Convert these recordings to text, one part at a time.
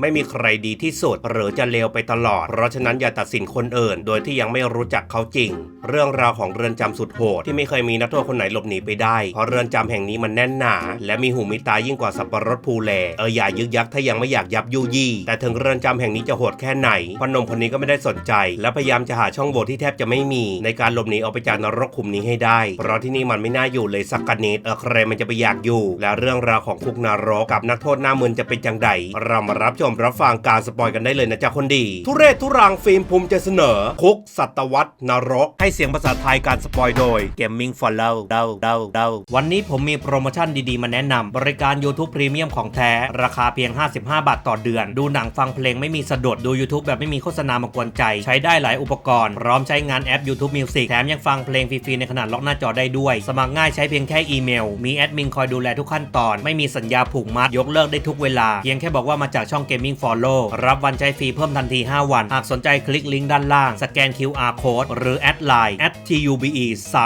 ไม่มีใครดีที่สุด หรือจะเลวไปตลอด เพราะฉะนั้นอย่าตัดสินคนอื่น โดยที่ยังไม่รู้จักเขาจริง เรื่องราวของเรือนจำสุดโหดที่ไม่เคยมีนักโทษคนไหนหลบหนีไปได้ เพราะเรือนจำแห่งนี้มันแน่นหนา และมีหูมีตายิ่งกว่าสับปะรดภูแลเอออย่ายึกยักถ้ายังไม่อยากยับยุยี่ แต่ถึงเรือนจำแห่งนี้จะโหดแค่ไหนพนมคนนี้ก็ไม่ได้สนใจ และพยายามจะหาช่องโหว่ที่แทบจะไม่มี ในการหลบหนีออกไปจากนรกขุมนี้ให้ได้ เพราะที่นี่มันไม่น่าอยู่เลยสักกนิดเออใครมันจะไปอยากอยู่ และเรื่องราวของคุกนรกกับนักโทษหน้ามึนจะเป็นจังใดเรามารับชมรับฟังการสปอยกันได้เลยนะจ๊ะคนดี ทุเรศทุรังฟิล์มภูมิจะเสนอ คุกสัตวัตนรก ให้เสียงภาษาไทยการสปอยโดย Gaming Follow เดาเดาเดาวันนี้ผมมีโปรโมชั่นดีๆ มาแนะนำบริการ YouTube Premium ของแท้ ราคาเพียง 55 บาทต่อเดือน ดูหนังฟังเพลงไม่มีสะดุดดู YouTube แบบไม่มีโฆษณามากวนใจ ใช้ได้หลายอุปกรณ์ พร้อมใช้งานแอป YouTube Music แถมยังฟังเพลงฟรีๆในขนาดล็อกหน้าจอได้ด้วย สมัครง่ายใช้เพียงแค่อีเมล มีแอดมินคอยดูแลทุกขั้นตอน ไม่มีสัญญาผูกมัดยกเลิกได้ทุกเวลาเพียงแค่บอกว่ามาจากช่อง Gaming Follow รับวันใช้ฟรีเพิ่มทันที 5 วัน หากสนใจคลิกลิงก์ด้านล่าง สแกน QR Code หรือแอดไลน์ @tube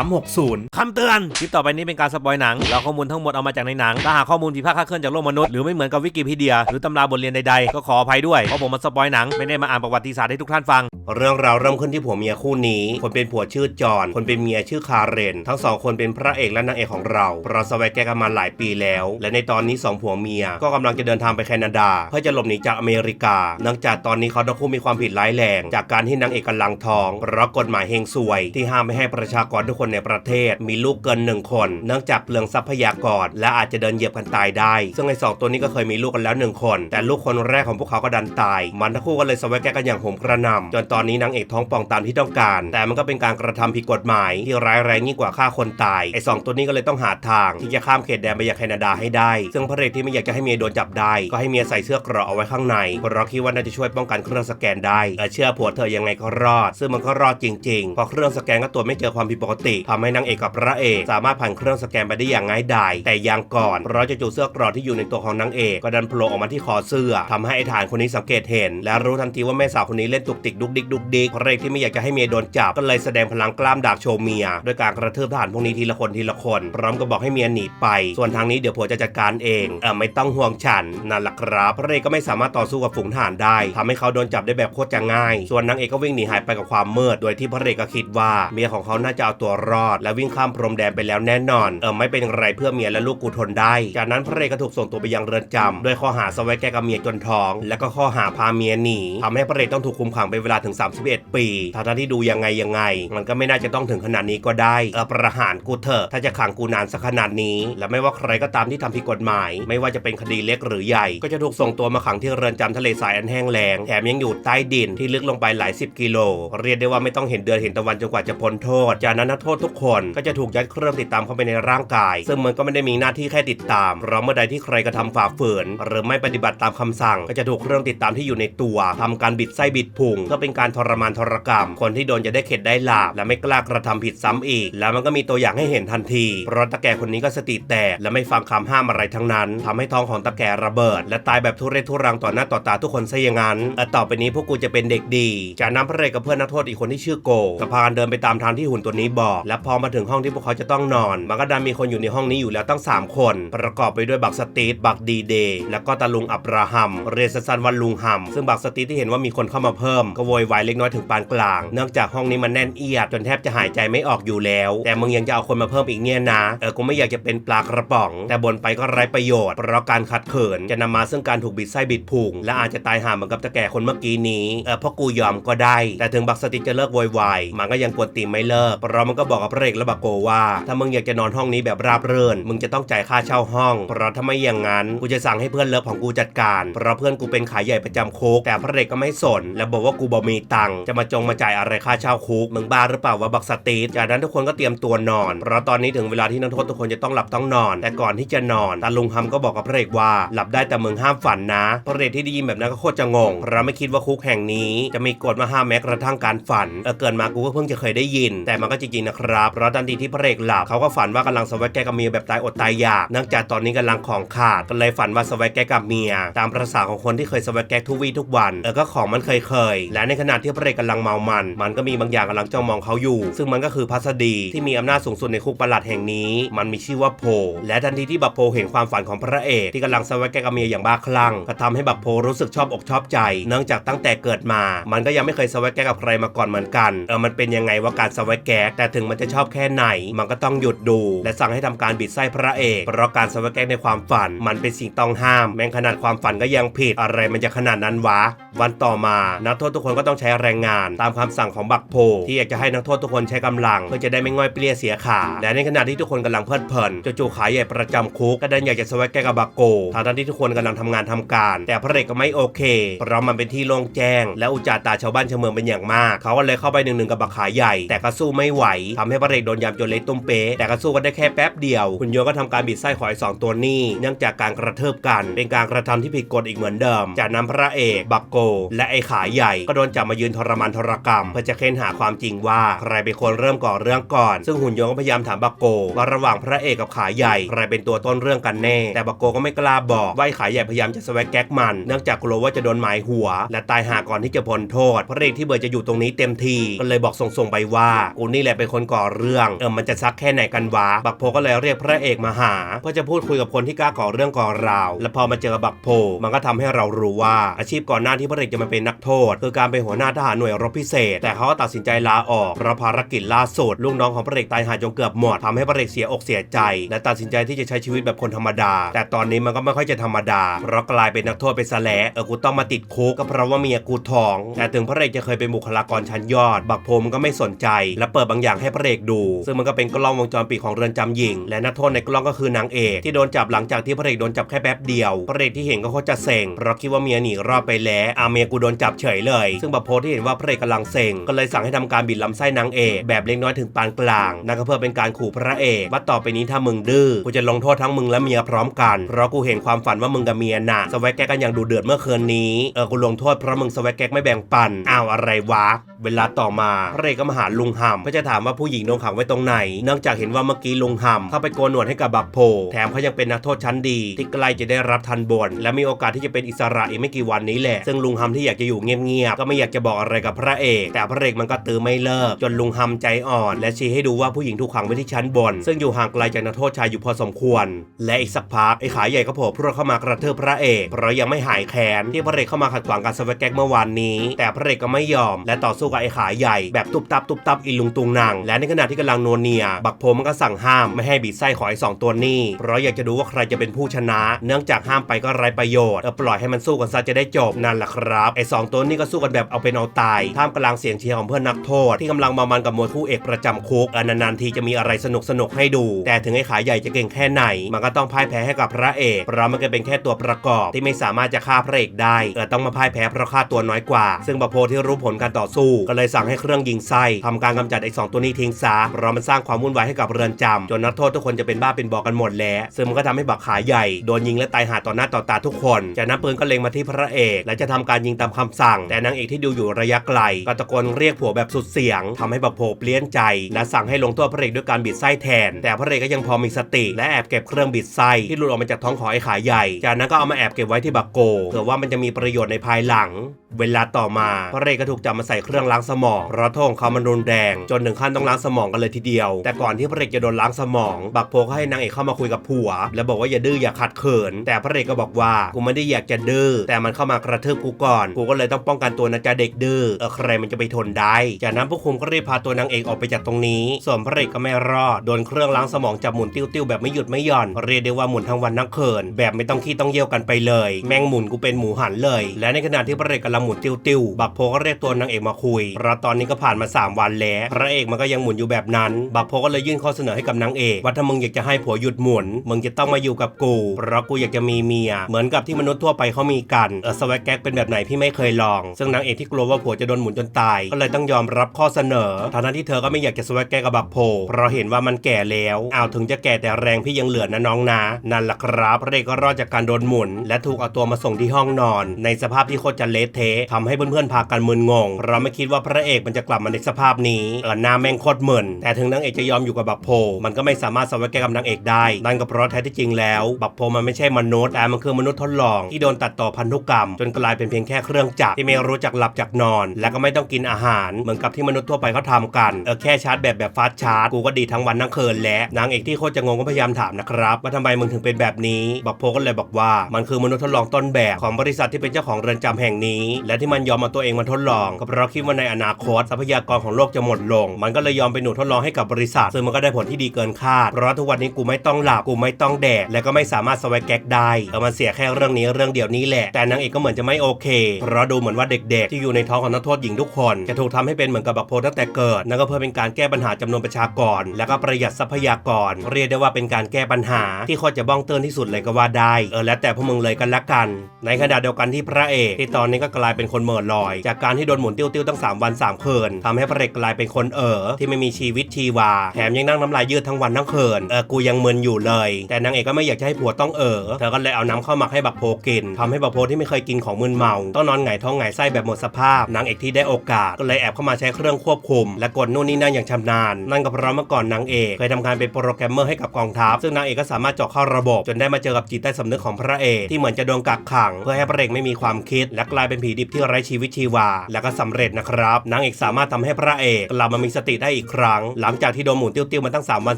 360คำเตือน คลิปต่อไปนี้เป็นการสปอยหนังแล้วข้อมูลทั้งหมดเอามาจากในหนัง ถ้าหากข้อมูลผิดพลาดคลาดเคลื่อนจากโลกมนุษย์ หรือไม่เหมือนกับวิกิพีเดีย หรือตำราบทเรียนใดๆ ก็ขออภัยด้วย เพราะผมมาสปอยหนัง ไม่ได้มาอ่านประวัติศาสตร์ให้ทุกท่านฟัง เรื่องราวเริ่มขึ้นที่ผัวเมียคู่นี้ คนเป็นผัวชื่อจอนคนเป็นเมียชื่อคาเรน ทั้งสองคนเป็นพระเอกและนางเอกของเรา เราสวัยแกกันมาหลายปีแล้ว และในตอนนี้สองผัวเมียก็กำลังจะเดินทางไปแคนาดา เพื่อจะหลบหนีจากอเมริกา เนื่องจากตอนนี้เขาทั้งคู่มีความผิดร้ายแรง จากการที่นางเอกกำลังท้องเพราะกฎหมายเฮงซวย ที่ห้ามไม่ให้ประชากรทุกคนในประเทศ มีลูกเกินหนึ่งคน เนื่องจากเปลืองทรัพยากรและอาจจะเดินเหยียบกันตายได้ ซึ่งไอ้สองตัวนี้ก็เคยมีลูกกันแล้วหนึ่งคน แต่ลูกคนแรกของพวกเขาก็ดันตาย มันทั้งคู่ก็เลยสวัยแกกันอย่างโหมกระหน่ำจนตอนอนนี้นางเอกท้องป่องตามที่ต้องการ แต่มันก็เป็นการกระทำผิดกฎหมายที่ร้ายแรงยิ่งกว่าฆ่าคนตายไอ้สองตัวนี้ก็เลยต้องหาทางที่จะข้ามเขตแดนไปยังแคนาดาให้ได้ ซึ่งพระเอกที่ไม่อยากจะให้เมียโดนจับได้ก็ให้เมียใส่เสื้อเกราะเอาไว้ข้างในเพราะคิดว่าน่าจะช่วยป้องกันเครื่องสแกนได้และเชื่อผัวเธอยังไงก็รอด ซึ่งมันก็รอดจริงๆพราะเครื่องสแกนก็ตรวจไม่เจอความผิดปกติทำให้นางเอกกับพระเอกสามารถผ่านเครื่องสแกนไปได้อย่างง่ายดายแต่ยังก่อนเพราะจะจู่เสื้อเกราะที่อยู่ในตัวของนางเอกก็ดันโผล่ออกมาที่คอเสื้อทำให้ไอ้ฐานคนนี้สังเกตเห็น และรู้ทันทีว่าแม่สาวคนนี้เล่นตุกติกดุกดิกดุกดิกพระเอกที่ไม่อยากจะให้เมียโดนจับก็เลยแสดงพลังกล้ามดากโชว์เมียด้วยการกระเทืบทหารพวกนี้ทีละคนทีละคน พร้อมกับบอกให้เมียหนีไป ส่วนทางนี้เดี๋ยวผัวจะจัดการเองเออไม่ต้องห่วงฉันนั่นแหละครับพระเอกก็ไม่สามารถต่อสู้กับฝูงทหารได้ทำให้เขาโดนจับได้แบบโคตรจะง่าย ส่วนนางเอกก็วิ่งหนีหายไปกับความมืดโดยที่พระเอกก็คิดว่าเมียของเขาน่าจะเอาตัวรอด และวิ่งข้ามพรมแดนไปแล้วแน่นอน เออไม่เป็นไรเพื่อเมียและลูกกูทนได้ จากนั้นพระเอกก็ถูกส่งตัวไปยังเรือนจำด้วยข้อหาสวัยแกกับเมียจนท้อง และก็ข้อหาพาเมียหนีทำให้พระเอกต้องถูกคุมขังเป็นเวลาถึง31 ปีทั้งที่ดูยังไงยังไง มันก็ไม่น่าจะต้องถึงขนาดนี้ก็ได้เออประหารกูเถอะถ้าจะขังกูนานสักขนาดนี้ และไม่ว่าใครก็ตามที่ทำผิดกฎหมาย ไม่ว่าจะเป็นคดีเล็กหรือใหญ่ ก็จะถูกส่งตัวมาขังที่เรือนจำทะเลทรายอันแห้งแล้งแถมยังอยู่ใต้ดินที่ลึกลงไปหลายสิบกิโล เรียกได้ว่าไม่ต้องเห็นเดือนเห็นตะวันจนกว่าจะพ้นโทษ จากนั้นนักโทษทุกคนก็จะถูกยัดเครื่องติดตามเข้าไปในร่างกาย ซึ่งมันก็ไม่ได้มีหน้าที่แค่ติดตามเพราะเมื่อใดที่ใครกระทำฝ่าฝืน หรือไม่ปฏิบัติตามคำสั่ง ก็จะถูกเครื่องติดตามที่อยู่ในตัวทำการบิดไส้บิดพุงเพื่อเป็นการทรมานทรกรรม คนที่โดนจะได้เข็ดได้หลาบและไม่กล้ากระทำผิดซ้ำอีก แล้วมันก็มีตัวอย่างให้เห็นทันที เพราะตะแก่คนนี้ก็สติแตกและไม่ฟังคำห้ามอะไรทั้งนั้นทำให้ท้องของตะแก่ระเบิด และตายแบบทุเรศทุรังต่อหน้าต่อตาทุกคนซะอย่างนั้นแต่ต่อไปนี้พวกกูจะเป็นเด็กดี จากนั้นพระเอกกับเพื่อนนักโทษอีกคนที่ชื่อโกก็พากันเดินไปตามทางที่หุ่นตัวนี้บอก และพอมาถึงห้องที่พวกเขาจะต้องนอน มันก็ดันมีคนอยู่ในห้องนี้อยู่แล้วตั้ง 3 คน ประกอบไปด้วยบักสตีทบักดีเดย์แล้วก็ตาลุงอับราฮัม เรียนสั้นวันลุงฮัม ซึ่งบักสตีทที่เห็นว่ามีคนเข้ามาเพิ่มก็โวยวายเล็กน้อยถึงปานกลาง เนื่องจากห้องนี้มันแน่นเอียดจนแทบจะหายใจไม่ออกอยู่แล้ว แต่มึงยังจะเอาคนมาเพิ่มอีกเนี่ยนะ เออกูไม่อยากจะเป็นปลากระป๋อง แต่บนไปก็ไร้ประโยชน์ เพราะการขัดเขินจะนำมาซึ่งการถูกบิดไส้บิดพุงและอาจจะตายห่าเหมือนกับตะแก่คนเมื่อกี้นี้ เออเพราะกูยอมก็ได้ แต่ถึงบักสติจะเลิกโวยวายมันก็ยังกวนตีไม่เลิก เพราะมันก็บอกกับพระเอกและบักโกว่า ถ้ามึงอยากจะนอนห้องนี้แบบราบเรื่นมึงจะต้องจ่ายค่าเช่าห้อง เพราะถ้าไม่อย่างนั้นกูจะสั่งให้เพื่อนเลิฟของกูจัดการ เพราะเพื่อนกูเป็นขายใหญ่ประจำคุกแต่พระเอกก็ไม่สน และบอกว่ากูบ่มีตังจะมาจงมาจ่ายอะไรค่าเช่าคุกมึงบ้าหรือเปล่าว่าบักสตีจากนั้นทุกคนก็เตรียมตัวนอน เพราะตอนนี้ถึงเวลาที่นักโทษทุกคนจะต้องหลับต้องนอน แต่ก่อนที่จะนอนตาลุงฮัมก็บอกกับพระเอกว่า หลับได้แต่มึงห้ามฝันนะพระเอกที่ได้ยินแบบนั้นก็โคตรจะงงเพราะไม่คิดว่าคุกแห่งนี้จะมีกฎมาห้ามแม้กระทั่งการฝันเออเกินมากูก็เพิ่งจะเคยได้ยิน แต่มันก็จริงๆนะครับเพราะทันทีที่พระเอกหลับเขาก็ฝันว่ากำลังสวัสดแกกับเมียแบบตายอดตายอยากเนื่องจากตอนนี้กำลังของขาดก็เลยฝันว่าสวัสดแกกับเมีย ตามประสาของคนที่เคยสวัสดแกทุกวี่ทุกวันเออก็ของมันเคยเคยและในขณะณะที่พระเอกกำลังเมามัน มันก็มีบางอย่างกำลังจ้องมองเขาอยู่ ซึ่งมันก็คือพัสดีที่มีอำนาจสูงสุดในคุกประหลัดแห่งนี้ มันมีชื่อว่าโพ และทันทีที่บักโพเห็นความฝันของพระเอกที่กำลังสวัสดแกกับเมียอย่างบ้าคลั่งก็ทำให้บักโพรู้สึกชอบอกชอบใจ เนื่องจากตั้งแต่เกิดมา มันก็ยังไม่เคยสวัสดแกกับใครมาก่อนเหมือนกันเออมันเป็นยังไงว่าการสวัสดแกแต่ถึงมันจะชอบแค่ไหน มันก็ต้องหยุดดู และสั่งให้ทำการบิดไส้พระเอกเพราะการสวัสดแกกในความฝัน มันเป็นสิ่งต้องห้าม แม้ขนาดความฝันก็ยังผิดอะไรมันจะขนาดนั้นวะ วันต่อมานักโทษทุกคนก็ต้องใช้แรงงาน ตามคำสั่งของบักโพ ที่อยากจะให้นักโทษทุกคนใช้กำลัง เพื่อจะได้ไม่ง่อยเปรี้ยเสียขาและในขณะที่ทุกคนกำลังเพลิดเพลินจู่ๆขาใหญ่ประจำคุกก็ดินอยากจะสวัสดแกกับบักโกทางที่ทุกคนกำลังทำงานทำการ แต่พระเอกก็ไม่โอเคเพราะมันเป็นที่โล่งแจ้ง และอุจจาตาชาวบ้านชาวเมืองเป็นอย่างมาก เขาก็เลยเข้าไปหนึ่งหนึ่งกับบักขาใหญ่ แต่ก็สู้ไม่ไหวทำให้พระเอกโดนยำจนเละตุ้มเป๊ะแต่ก็สู้กันได้แค่แป๊บเดียวคุณโยก็ทำการบิดไส้ขอไอ้สองตัวนี้ เนื่องจากการกระเทิบกัน เป็นการกระทำที่ผิดกฎอีกเหมือนเดิม จากนั้นพระเอกบักโก และไอ้ขาใหญ่ก็โดนจับมายืนทรมานทรกรรม เพื่อจะเค้นหาความจริงว่าใครเป็นคนเริ่มก่อเรื่องก่อน ซึ่งหุ่นยนต์ก็พยายามถามบักโกว่าระหว่างพระเอกกับขาใหญ่ใครเป็นตัวต้นเรื่องกันแน่ แต่บักโกก็ไม่กล้าบอกว่าขาใหญ่พยายามจะสวกแก๊กมัน เนื่องจากกลัวว่าจะโดนหมายหัว และตายหาก่อนที่จะพ้นโทษ พระเอกที่เบอร์จะอยู่ตรงนี้เต็มทีก็เลยบอกส่งๆไปว่ากูนี่แหละเป็นคนก่อเรื่องเออมันจะซักแค่ไหนกันวะบักโพก็เลยเรียกพระเอกมาหาเพื่อจะพูดคุยกับคนที่กล้าก่อเรื่องก่อราว และพอมาเจอบักโพมันก็ทำให้เรารู้ว่าอาชีพก่อนหน้าที่พระเอกจะมาเป็นนักโทษ คือการเป็นหัวหน้าทหารหน่วยรบพิเศษ แต่เขาก็ตัดสินใจลาออกเพราะภารกิจล่าสุดลูกน้องของพระเอกตายหาจนเกือบหมดทำให้พระเอกเสียอกเสียใจ และตัดสินใจที่จะใช้ชีวิตแบบคนธรรมดา แต่ตอนนี้มันก็ไม่ค่อยจะธรรมดา เพราะกลายเป็นนักโทษไปซะแล้วเออกูต้องมาติดคุกก็เพราะว่าเมียกูท้อง แต่ถึงพระเอกจะเคยเป็นบุคลากรชั้นยอด บักโพมนก็ไม่สนใจ และเปิดบางอย่างให้พระเอกดู ซึ่งมันก็เป็นกล้องวงจรปิดของเรือนจำหญิง และนักโทษในกล้องก็คือนางเอกที่โดนจับหลังจากที่พระเอกโดนจับแค่แป๊บเดียวพระเอกที่เห็นก็เขาจะเซ็งเพราะคิดว่าเมียหนีรอดไปแล้วอาเมียกูโดนจับเฉยเลย ซึ่งบักโพที่เห็นว่าพระเอกกำลังเซ็งก็เลยสั่งให้ทำการบิดลำไส้นางเอกแบบเล็กน้อยถึงปานกลางนั่นก็เพื่อเป็นการขู่พระเอกว่าต่อไปนี้ถ้ามึงดื้อกูจะลงโทษทั้งมึงและเมียพร้อมกัน เพราะกูเห็นความฝันว่ามึงกับเมียน่ะสวักแกกกันอย่างดูเดือดเมื่อคืนนี้เออกูลงโทษเพราะมึงสวักแกกไม่แบ่งปันอ้าวอะไรวะเวลาต่อมาพระเอกก็มาหาลุงหำเพื่อจะถามว่าผู้หญิงโดนขังไว้ตรงไหน เนื่องจากเห็นว่าเมื่อกี้ลุงหำเข้าไปโกนหนวดให้กับบักโพ แถมเขายังเป็นนักโทษชั้นดี ที่ใกล้จะได้รับทันบน และมีโอกาสที่จะเป็นอิสระอีกไม่กี่วันนี้แหละ ซึ่งลุงหำที่อยากจะอยู่เงียบๆก็ไม่อยากจะบอกอะไรกับพระเอก แต่พระเอกมันก็ตื้อไม่เลิก จนลุงหำใจอ่อน และชี้ให้ดูว่าผู้หญิงถูกขังไว้ที่ชั้นบน ซึ่งอยู่ห่างไกลจากนักโทษชายอยู่พอสมควร และอีกสักพักไอ้ขาใหญ่ก็โผล่พรวดเข้ามากระเทืบพระเอกเพราะยังไม่หายแค้นที่พระเอกเข้ามาขัดขวางการสวัสดแก๊กเมื่อวานนี้ แต่พระเอกก็ไม่ยอม และต่อสู้กับไอ้ขาใหญ่แบบตุบตับตุบตับอีลุงตุงนางและในขณะที่กำลังนวเนีย บักโพมันก็สั่งห้ามไม่ให้บีไส้ของไอ้สองตัวนี้เพราะอยากจะดูว่าใครจะเป็นผู้ชนะ เนื่องจากห้ามไปก็ไร้ประโยชน์เออปล่อยให้มันสู้กันซะจะได้จบนั่นแหละครับไอ้สองตัวนี้ก็สู้กันแบบเอาเป็นเอาตาย ท่ามกลางเสียงเชียร์ของเพื่อนนักโทษ ที่กำลังมามันกับมวยคู่เอกประจำคุกอนานๆทีจะมีอะไรสนุกสนุกให้ดู แต่ถึงไอ้ขาใหญ่จะเก่งแค่ไหน มันก็ต้องพ่ายแพ้ให้กับพระเอกเพราะมันก็เป็นแค่ตัวประกอบที่ไม่สามารถจะฆ่าพระเอกได้เออต้องมาพ่ายแพ้เพราะค่าตัวน้อยกว่า ซึ่งบักโพที่รู้ผลการต่อสู้ ก็เลยสั่งให้เครื่องยิงไส้ทำการกำจัดไอ้สองตัวนี้ทิ้งซะเพราะมันสร้างความวุ่นวายให้กับเรือนจำจนนักโทษทุกคนจะเป็นบ้าเป็นบอกกันหมดแล้วซึ่งมันก็ทำให้บักขาใหญ่โดนยิงและตายหาต่อหน้าต่อตาทุกคนจากนั้นปืนก็เล็งมาที่พระเอก และจะทำการยิงตามคำสั่ง แต่นางเอกที่ดูอยู่ระยะไกลก็ตะโกนเรียกผัวแบบสุดเสียงทำให้บักโพเปลี่ยนใจและสั่งให้ลงโทษพระเอกด้วยการบิดไส้แทน แต่พระเอกก็ยังพอมีสติ และแอบเก็บเครื่องบิดไส้ที่หลุดออกมาจากท้องของไอ้ขาใหญ่ จากนั้นก็เอามาแอบเก็บไว้ที่บักโกเผื่อว่ามันจะมีประโยชน์ในภายหลัง เวลาต่อมาพระเอกก็ถูกจับมาใส่เครื่องล้างสมองเพราะโทษของเขามันรุนแรงจนถึงขั้นต้องล้างสมองกันเลยทีเดียว แต่ก่อนที่พระเอกจะโดนล้างสมอง บักโพก็ให้นางเอกเข้ามาคุยกับผัว แล้วบอกว่าอย่าดื้ออย่าขัดเขิน แต่พระเอกก็บอกว่ากูไม่ได้อยากจะดื้อแต่มันเข้ามากระทืบกูก่อนกูก็เลยต้องป้องกันตัวนะจ๊ะเด็กดื้อเออใครมันจะไปทนได้ จากนั้นพวกคุมก็รีบพาตัวนางเอกออกไปจากตรงนี้ ส่วนพระเอกก็ไม่รอด โดนเครื่องล้างสมองจับหมุนติ้วๆแบบไม่หยุดไม่หย่อน เรียกได้ว่าหมุนทั้งวันทั้งคืนแบบไม่ต้องขี้ต้องเยี่ยวกันไปเลย แม่งหมุนกูเป็นหมูหันเลย และในขณะที่พระเอกกำลังหมุนติ้วๆบักโพก็เรียกตัวนางเอกมาคุยเพราะตอนนี้ก็ผ่านมา 3 วันแล้วพระเอกมันก็ยังหมุนอยู่แบบนั้น บักโพก็เลยยื่นข้อเสนอให้กับนางเอกว่าถ้ามึงอยากจะให้ผัวหยุดหมุนมึงจะต้องมาอยู่กับกูเพราะกูอยากจะมีเมีย เหมือนกับที่มนุษย์ทั่วไปเขามีกันเออสวักแก๊กเป็นแบบไหนพี่ไม่เคยลอง ซึ่งนางเอกที่กลัวว่าผัวจะโดนหมุนจนตาย ก็เลยต้องยอมรับข้อเสนอทั้งที่เธอก็ไม่อยากจะสวักแก๊กกับบักโพเพราะเห็นว่ามันแก่แล้วอ้าวถึงจะแก่แต่แรงพี่ยังเหลือนะน้องนะนั่นแหละครับพระเอกก็รอดจากการโดนหมุน และถูกเอาตัวมาส่งที่ห้องนอน ในสภาพที่โคตรจะเละเทะทำให้เพื่อนๆพากันมึนงงเราไม่คิดว่าพระเอกมันจะกลับมาในสภาพนี้เออหน้าแม่งโคตรมึนแต่ถึงนางเอกจะยอมอยู่กับบักโพมันก็ไม่สามารถสวัสดิ์แกกับนางเอกได้นั่นก็เพราะแท้ที่จริงแล้วบักโพมันไม่ใช่มนุษย์แต่มันคือมนุษย์ทดลองที่โดนตัดต่อพันธุกรรม จนกลายเป็นเพียงแค่เครื่องจักรที่ไม่รู้จักหลับจักนอน และก็ไม่ต้องกินอาหาร เหมือนกับที่มนุษย์ทั่วไปเขาทำกันเออแค่ชาร์จแบบแบบฟาสชาร์จกูก็ดีทั้งวันทั้งคืนและนางเอกที่โคตรจะงงก็พยายามถามนะครับว่าทำไมมึงถึงเป็นแบบนี้บักโพก็เลยบอกว่ามันคือมนุษย์ทดลองต้นแบบของบริษัทที่เป็นเจ้าของเรือนจำแห่งนี้ และที่มันยอมมาตัวเองมาทดลองก็เพราะคิดว่าในอนาคตทรัพยากรของโลกจะหมดลง มันก็เลยยอมเป็นหนูทดลองให้กับบริษัท ซึ่งมันก็ได้ผลที่ดีเกินคาด เพราะทุกวันนี้กูไม่ต้องหลับกูไม่ต้องแดกและก็ไม่สามารถสวายแก๊กได้เออมันเสียแค่เรื่องนี้เรื่องเดียวนี้แหละแต่นางเอกก็เหมือนจะไม่โอเค เพราะดูเหมือนว่าเด็กๆที่อยูู่่ในท้องของนักโทษหญิงทุกคน จะถูกทำให้เป็นเหมือนกับบักโพตั้งแต่เกิดนั่นก็เพื่อเป็นการแก้ปัญหาจำนวนประชากร และก็ประหยัดทรัพยากร เรียกได้ว่าเป็นการแก้ปัญหาที่โคตรจะบ้องเตือนที่สุดเลยก็ว่าได้เออแล้วแต่พวกมึงเลยกันละกัน ในขณะเดียวกันที่พระเอกที่ตอนนี้ก็กลายเป็นคนเหม่อลอย จากการที่โดนหมุนติ้วๆตั้ง3วัน3คืนทำให้พระเอกกลายเป็นคนเอ๋อที่ไม่มีชีวิตชีวาแถมยังนั่งน้ำลายยืดทั้งวันทั้งคืนเออกูยังมึนอยู่เลย แต่นางเอกก็ไม่อยากจะให้ผัวต้องเอ๋อเธอก็เลยเอาน้ำข้าวหมักให้บักโพกินทำให้บักโพที่ไม่เคยกินของมึนเมาต้องนอนหงท้องหงไส้แบบหมดสภาพนางเอกที่ได้โอกาสก็เลยแอบเข้ามาใช้เครื่องควบคุม และกดนู่นนี่นั่นอย่างชำนาญ นั่นก็เพราะเมื่อก่อนนางเอกเคยทำงานเป็นโปรแกรมเมอร์ให้กับกองทัพ ซึ่งนางเอกก็สามารถเจาะเข้าระบบ จนได้มาเจอกับจิตใต้สำนึกของพระเอกที่เหมือนจะโดนกักขัง เพื่อให้พระเอกไม่มีความคิด และกลายเป็นผีดิบที่ไร้ชีวิตชีวา และก็สำเร็จนะครับนางเอกสามารถทำให้พระเอกกลับมามีสติได้อีกครั้ง หลังจากที่โดนหมุนติ้วๆมาตั้ง 3 วัน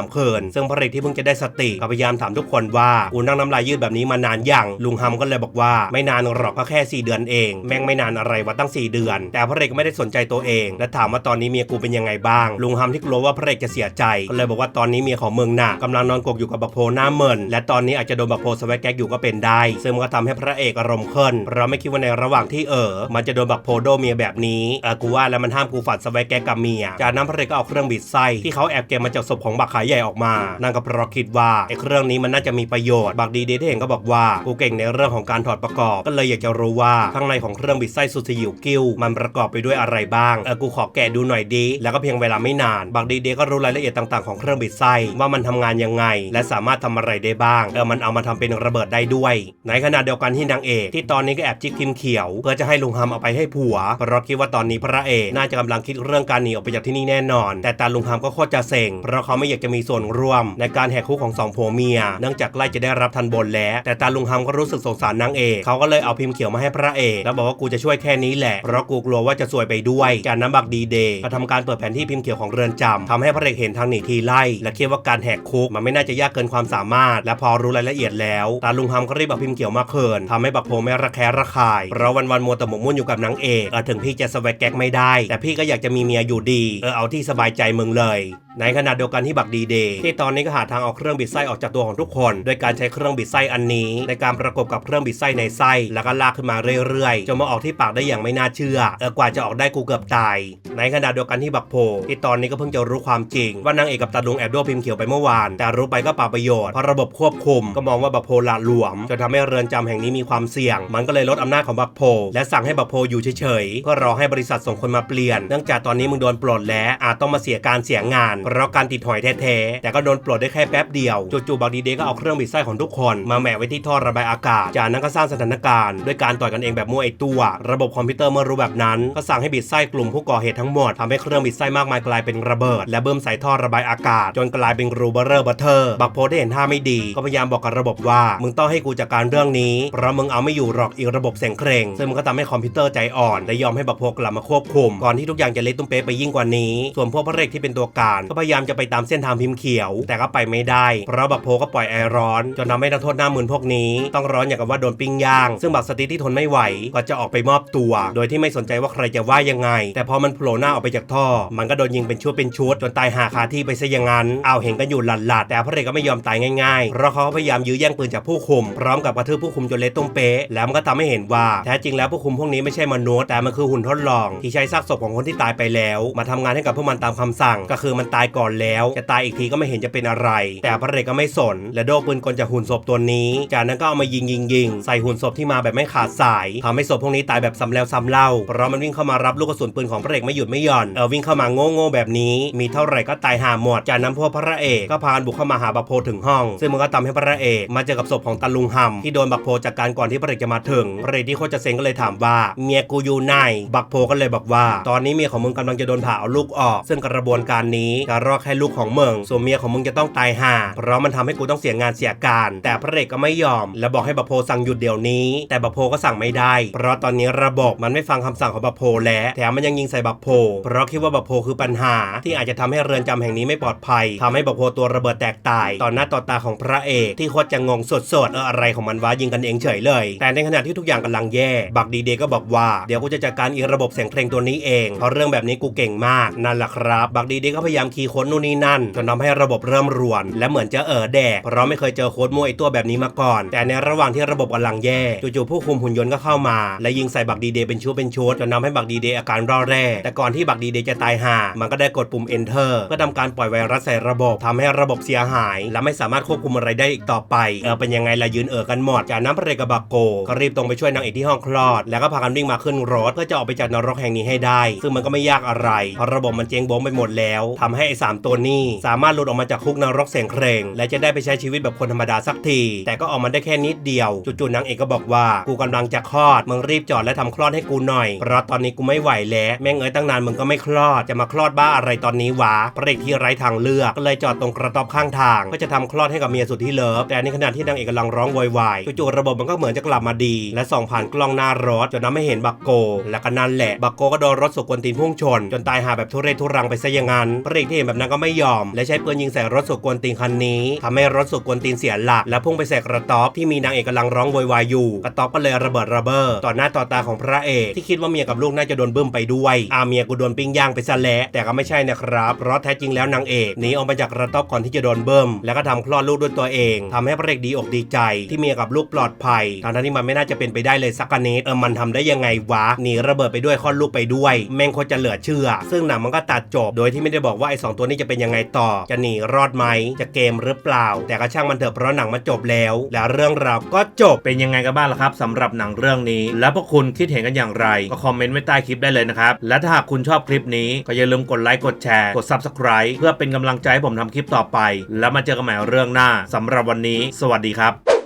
3 คืน ซึ่งพระเอกที่เพิ่งจะได้สติก็พยายามถามทุกคนว่ากูนั่งน้ำลายยืดแบบนี้มานานยังลุงฮัมก็เลยบอกว่าไม่นานหรอกก็แค่ 4 เดือนเอง แม่งไม่นานอะไรวะตั้ง4 เดือน แต่พระเอกไม่ได้สนใจตัวเอง และถามว่าตอนนี้เมียกูเป็นยังไงบ้าง ลุงฮัมที่กลัวว่าพระเอกจะเสียใจ ก็เลยบอกว่าตอนนี้เมียของเมืองหน่ะกำลังนอนกกอยู่กับบักโพหน้าเมินและตอนนี้อาจจะโดนบักโพสวัสแก๊กอยู่ก็เป็นได้ ซึ่งมันก็ทำให้พระเอกอารมณ์ขึ้นเราไม่คิดว่าในระหว่างที่เออมันจะโดนบักโพโดเมียแบบนี้เออกูว่าแล้วมันห้ามกูฝันสวัสแก๊กกับเมียจากนั้นพระเอกก็เอาเครื่องบิดไส้ที่เขาแอบเก็บมาจากศพของบักขายใหญ่ออกมานั่นก็เพราะคิดว่าไอ้เครื่องนี้มันน่าจะมีประโยชน์บักดีเดทเองก็บอกว่ากูเก่งในเรื่องของการถอดประกอบ ก็เลยอยากจะรู้ว่าข้างในของเครื่องบิดไส้สุดสยิวกิ้วมันประกอบไปด้วยอะไรบ้าง เออกูขอแกะดูหน่อยดี แล้วก็เพียงเวลาไม่นาน บักดีเดก็รู้รายละเอียดต่างๆของเครื่องบิดไส้ว่ามันทำงานยังไง และสามารถทำอะไรได้บ้าง เออมันเอามาทำเป็นระเบิดได้ด้วย ในขณะเดียวกันที่นางเอกที่ตอนนี้ก็แอบจิกพิมเขียว เพื่อจะให้ลุงฮัมเอาไปให้ผัว เพราะคิดว่าตอนนี้พระเอกน่าจะกำลังคิดเรื่องการหนีออกไปจากที่นี่แน่นอน แต่ตาลุงฮัมก็โคตรจะเซ็ง เพราะเขาไม่อยากจะมีส่วนร่วม ในการแหกคุกของสองผัวเมีย เนื่องจากใกล้จะได้รับทันบนแล้ว แต่ตาลุงฮัมก็รู้สึกสงสารนางเอก เขาก็เลยเอาพิมพ์เขียวมาให้พระเอก แล้วบอกว่ากูจะช่วยแค่นี้แหละเพราะกูกลัวว่าจะซวยไปด้วยจากนั้นบักดีเดย์ก็ทำการเปิดแผนที่พิมพ์เขียวของเรือนจำทำให้พระเอกเห็นทางหนีทีไล่ และคิดว่าการแหกคุกมันไม่น่าจะยากเกินความสามารถ และพอรู้รายละเอียดแล้วตาลุงฮัมก็รีบเอาพิมพ์เขียวมาเขินทำให้บักโพไม่ระแคะระคายเพราะวันวันมัวแต่หมกมุ่นอยู่กับนางเอกเออถึงพี่จะสวัสแก๊กไม่ได้ แต่พี่ก็อยากจะมีเมียอยู่ดีเออเอาที่สบายใจมึงเลยในขณะเดียวกันที่บักดีเดย์ที่ตอนนี้ก็หาทางเอาเครื่องบิดไส้ออกจากตัวของทุกคนโดยการใช้เครื่องบิดไส้อันนี้ ในการประกบกับเครื่องบิดไส้ในไส้แล้วก็ลากขึ้นมาเรื่อยๆจนมาออกที่ปากได้อย่างไม่น่าเชื่อเออกว่าจะออกได้กูเกือบตาย ในขณะเดียวกันที่บักโพที่ตอนนี้ก็เพิ่งจะรู้ความจริง ว่านางเอกกับตาลุงแอบโดนพิมพ์เขียวไปเมื่อวาน แต่รู้ไปก็ป่าประโยชน์เพราะระบบควบคุม ก็มองว่าบักโพละหลวมจนทำให้เรือนจำแห่งนี้มีความเสี่ยง มันก็เลยลดอำนาจของบักโพและสั่งให้บักโพอยู่เฉยๆเพื่อรอให้บริษัทส่งคนมาเปลี่ยนเนื่องจากตอนนี้มึงโดนปลดแล้วอาจต้องมาเสียการเสียงานเพราะการติดหอยแท้ๆแต่ก็โดนปลดได้แค่แป๊บเดียวจู่ๆบักดีเดก็เอาเครื่องบิดไส้ของทุกคน มาแหมะไว้ที่ท่อระบายอากาศจากนั้นก็สร้างสถานการณ์ด้วยการต่อยกันเองแบบมั่วไอตัว ระบบคอมพิวเตอร์เมื่อรู้แบบนั้น ก็สั่งให้บิดไส้กลุ่มผู้ก่อเหตุทั้งหมดทำให้เครื่องบิดไส้มากมายกลายเป็นระเบิด และเบิ่มใส่ท่อระบายอากาศ จนกลายเป็นรูเบอร์เรอร์บัตเทอร์บักโพได้เห็นท่าไม่ดี ก็พยายามบอกกับระบบว่า มึงต้องให้กูจัดการเรื่องนี้ เพราะมึงเอาไม่อยู่หรอกอีกระบบเสียงเคร่งซึ่งมันก็ทำให้คอมพิวเตอร์ใจอ่อนและยอมให้บักโพกลับมาควบคุม ก่อนที่ทุกอย่างจะเละตุ้มเป๊ะไปยิ่งกว่านี้ ส่วนพวกพระเอกที่เป็นตัวการ ก็พยายามจะไปตามเส้นทางพิมพ์เขียว แต่ก็ไปไม่ได้ เพราะบักโพก็ปล่อยไอร้อน จนทำให้นักโทษหน้ามึนพวกนี้ ต้องร้อนอย่างกับว่าโดนปิ้งย่าง ซึ่งบักสตีที่ทนไม่ไหวก็จะออกไปมอบตัวโดยที่ไม่สนใจว่าใครจะว่ายังไง แต่พอมันโผล่หน้าออกไปจากท่อ มันก็โดนยิงเป็นชุดเป็นชุดจนตายหาคาที่ไปซะอย่างนั้นเอาเห็นกันอยู่หลัดๆแต่พระเอกก็ไม่ยอมตายง่ายๆเพราะเขาพยายามยื้อแย่งปืนจากผู้คุม พร้อมกับกระทืบผู้คุมจนเละตุ้มเป๊ะแล้วมันก็ทำให้เห็นว่าแท้จริงแล้วผู้คุมพวกนี้ไม่ใช่มนุษย์แต่มันคือหุ่นทดลอง ที่ใช้ซากศพของคนที่ตายไปแล้ว มาทำงานให้กับพวกมันตามคำสั่ง ก็คือมันตายก่อนแล้วจะตายอีกทีก็ไม่เห็นจะเป็นอะไร แต่พระเอกก็ไม่สน และโดนปืนกลจากหุ่นศพตัวนี้ จากนั้นก็เอามายิงยิงยิงใส่หุ่นศพที่มาแบบไม่ขาดสายทำให้ศพพวกนี้ตายแบบซ้ำแล้วซ้ำเล่าเพราะมันวิ่งเข้ามารับลูกกระสุนปืนของพระเอกไม่หยุดไม่หย่อนเออวิ่งเข้ามาโง่ๆแบบนี้ มีเท่าไหร่ก็ตายหาหมดจากนั้นพวกพระเอกก็พากันบุกเข้ามาหาบักโพถึงห้อง ซึ่งมันก็ทำให้พระเอกมาเจอกับศพของตาลุงหำที่โดนบักโพจากการก่อนที่พระเอกจะมาถึงพระเอกที่โคตรจะเซ็งก็เลยถามว่าเมียกูอยู่ไหนบักโพก็เลยบอกว่า ตอนนี้เมียของมึงกำลังจะโดนผ่าเอาลูกออก ซึ่งกระบวนการนี้จะรอแค่ลูกของมึงส่วนเมียของมึงจะต้องตายห่าเพราะมันทำให้กูต้องเสียงานเสียการ แต่พระเอกก็ไม่ยอม และบอกให้บักโพสั่งหยุดเดี๋ยวนี้ แต่บักโพก็สั่งไม่ได้ เพราะตอนนี้ระบบมันไม่ฟังคำสั่งของบักโพและแถมมันยังยิงใส่บักโพ เพราะคิดว่าบักโพคือปัญหา ที่อาจจะทำให้เรือนจำแห่งนี้ไม่ปลอดภัยทำให้บักโพตัวระเบิดแตกตายต่อหน้าต่อตาของพระเอกที่โคตรจะงงสดๆเอออะไรของมันวะยิงกันเองเฉยเลย แต่ในขณะที่ทุกอย่างกำลังแย่ บักดีเดก็บอกว่าเดี๋ยวกูจะจัดการอีระบบเสียงเพลงตัวนี้เองเพราะเรื่องแบบนี้กูเก่งมากนั่นแหละครับ บักดีเดก็พยายามคีย์โค้ดนู่นนี่นั่นจนทำให้ระบบเริ่มรวน และเหมือนจะเออแดกเพราะไม่เคยเจอโค้ดมั่วไอตัวแบบนี้มาก่อน แต่ในระหว่างที่ระบบกำลังแย่จู่ๆผู้คุมหุ่นยนต์ก็เข้ามา และยิงใส่บักดีเดย์เป็นชุดเป็นชุดจนทำให้บักดีเดย์อาการร่อแร่ แต่ก่อนที่บักดีเดย์จะตายห่ามันก็ได้กดปุ่ม enter เพื่อทำการปล่อยไวรัสใส่ระบบทำให้ระบบเสียหาย และไม่สามารถควบคุมอะไรได้อีกต่อไปเออเป็นยังไงล่ะยืนเออกันหมดจากนั้นพระเอกกับบักโกก็รีบตรงไปช่วยนางเอกที่ห้องคลอด แล้วก็พากันวิ่งมาขึ้นรถเพื่อจะออกไปจากนรกแห่งนี้ให้ได้ ซึ่งมันก็ไม่ยากอะไรเพราะระบบมันเจ๊งบ้งไปหมดแล้วทำให้ไอ้สามตัวนี้สามารถหลุดออกมาจากคุกนรกเสียงเครงและจะได้ไปใช้ชีวิตแบบคนธรรมดาสักที แต่ก็ออกมาได้แค่นิดเดียวจู่ๆนางเอกก็บอกว่ากูกำลังจะคลอดมึงรีบจอดและทำคลอดให้กูหน่อย เพราะตอนนี้กูไม่ไหวแล้วแม่งเอ้ยตั้งนานมึงก็ไม่คลอดจะมาคลอดบ้าอะไรตอนนี้วะพระเอกที่ไร้ทางเลือกก็เลยจอดตรงกระต๊อบข้างทางเพื่อจะทำคลอดให้กับเมียสุดที่เลิฟแต่ในขณะที่นางเอกกำลังร้องโวยวายจู่ๆระบบมันก็เหมือนจะกลับมาดี และส่องผ่านกล้องหน้ารถจนทำให้เห็นบักโก และก็นั่นแหละบักโกก็โดนรถสุกวนตีนพุ่งชน จนตายหาแบบทุเรศทุรังไปซะอย่างนั้นพระเอกที่เห็นแบบนั้นก็ไม่ยอม และใช้ปืนยิงใส่รถสุกวนตีนคันนี้ทำให้รถสุกวนตีนเสียหลัก และพุ่งไปใส่กระต๊อบที่มีนางเอกกำลังร้องวยวายอยู่กระต๊อบก็เลยระเบิดระเบ้อต่อหน้าต่อตาของพระเอกที่คิดว่าเมียกับลูกน่าจะโดนบึ้มไปด้วยอาเมียกูโดนปิ้งย่างไปซะแล้วแต่ก็ไม่ใช่นะครับ เพราะแท้จริงแล้วนางเอกหนีออกมาจากกระต๊อบก่อนที่จะโดนเบิ้มแล้วก็ทำคลอดลูกด้วยตัวเองทำให้พระเอกดีอกดีใจ ที่เมียกับลูกปลอดภัยทั้งที่มันไม่น่าจะเป็นไปได้เลยสักนิดเออมันทำได้ยังไงวะหนีระเบิดไปด้วยคลอดลูกไปด้วย แม่งโคตรจะเหลือเชื่อ ซึ่งหนังมันก็ตัดจบโดยที่ไม่ได้บอกว่าไอ้สองตัวนี้จะเป็นยังไงต่อ จะหนีรอดไหมจะเกมหรือเปล่า แต่ก็ช่างมันเถอะเพราะหนังมันจบแล้ว และเรื่องราวก็จบเป็นยังไงกันบ้างล่ะครับสำหรับหนังเรื่องนี้ แล้วพวกคุณคิดเห็นกันอย่างไร ก็คอมเมนต์ไว้ใต้คลิปได้เลยนะครับ และถ้าหากคุณชอบคลิปนี้ก็อย่าลืมกดไลค์กดแชร์กด subscribe เพื่อเป็นกำลังใจให้ผมทำคลิปต่อไป แล้วมาเจอกันใหม่เรื่องหน้าสำหรับวันนี้ สวัสดีครับ